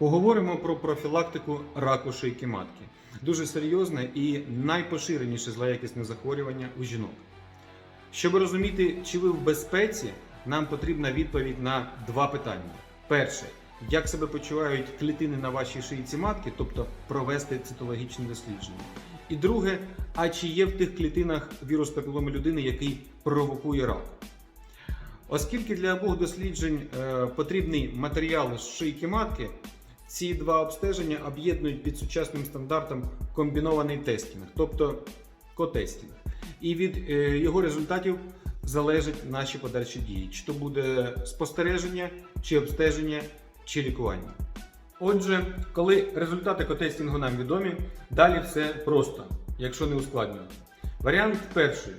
Поговоримо про профілактику раку шийки матки. Дуже серйозне і найпоширеніше злоякісне захворювання у жінок. Щоб розуміти, чи ви в безпеці, нам потрібна відповідь на два питання. Перше, як себе почувають клітини на вашій шийці матки, тобто провести цитологічне дослідження. І друге, а чи є в тих клітинах вірус папіломи людини, який провокує рак? Оскільки для обох досліджень е, потрібний матеріал з шийки матки, ці два обстеження об'єднують під сучасним стандартом комбінований тестінг, тобто котестінг. І від е, його результатів залежать наші подальші дії: чи то буде спостереження, чи обстеження, чи лікування. Отже, коли результати котестінгу нам відомі, далі все просто, якщо не ускладнювати. Варіант перший: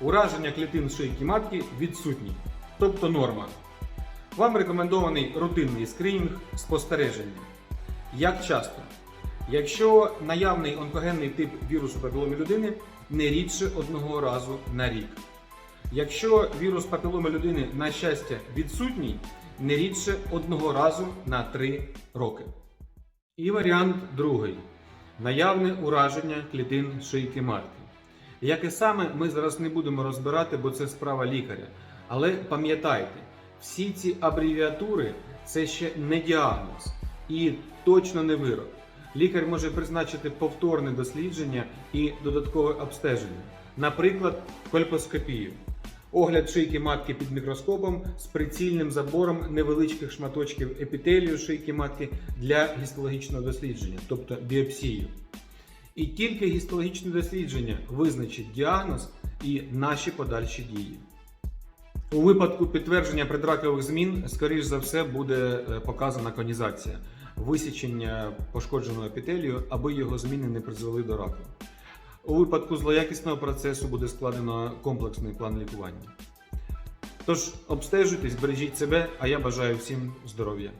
ураження клітин шийки матки відсутні, тобто норма. Вам рекомендований рутинний скринінг спостереження. Як часто? Якщо наявний онкогенний тип вірусу папіломи людини не рідше одного разу на рік. Якщо вірус папіломи людини, на щастя, відсутній, не рідше одного разу на 3 роки. І варіант другий наявне ураження клітин шийки матки. Яке саме ми зараз не будемо розбирати, бо це справа лікаря. Але пам'ятайте, всі ці абревіатури це ще не діагноз і точно не вирок. Лікар може призначити повторне дослідження і додаткове обстеження, наприклад, кольпоскопію. Огляд шийки матки під мікроскопом з прицільним забором невеличких шматочків епітелію шийки матки для гістологічного дослідження, тобто біопсію. І тільки гістологічне дослідження визначить діагноз і наші подальші дії. У випадку підтвердження предракових змін, скоріш за все, буде е, показана конізація, висічення пошкодженого епітелію, аби його зміни не призвели до раку. У випадку злоякісного процесу буде складено комплексний план лікування. Тож обстежуйтесь, бережіть себе, а я бажаю всім здоров'я.